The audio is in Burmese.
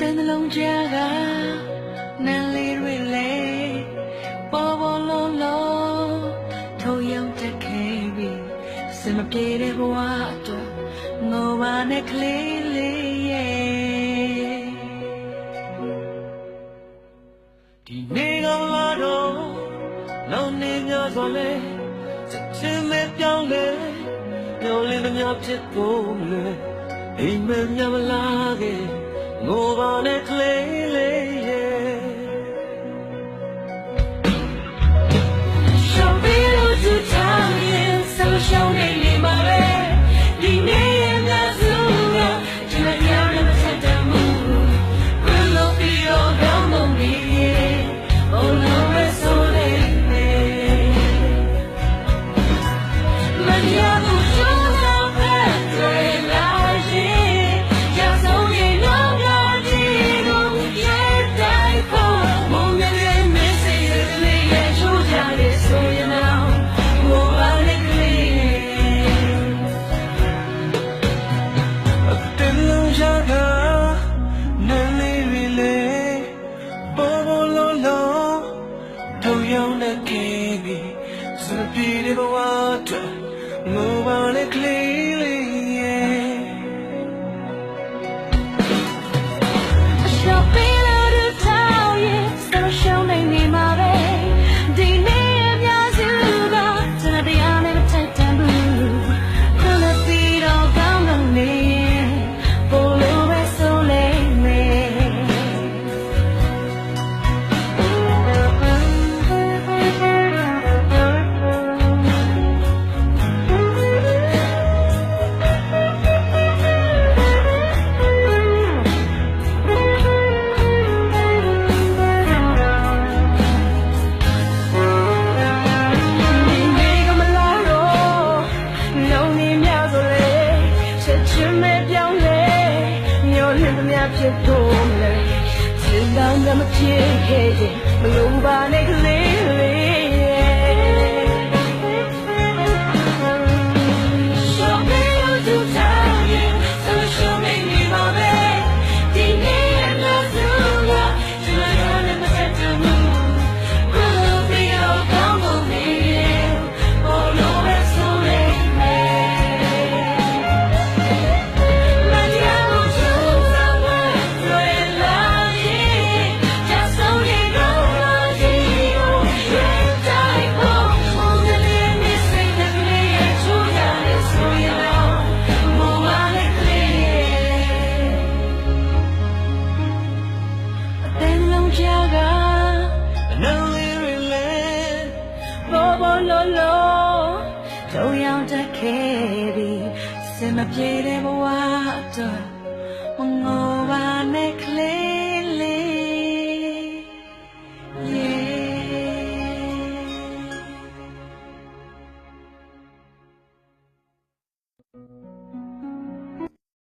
Tolong. မပြေတဲ့ဘဝအတွက်ငိုပါနဲ့ကလေးလေးရဲ့ဒီနေ့ကလာတော့လောင်းနေများစွာလဲချက်ချင်းပဲပြောင်းလဲပြောင်းလဲများဖြစ်ကုန်လဲအိမ်မများမလာခဲ့ငိုပါနဲ့ကလေး ပြေတဲ့ဘဝအတွက် Move on and clean ခြင်းမပြောင်းလဲမျောလင့်သမျှဖြစ်ဖို့လဲစဉ်းစားမှမဖြစ်ခဲ့ရင်မ လုံးတို့ရောက်တတ်ခဲ့ပြီစင်မပြေတဲ့ဘဝတော့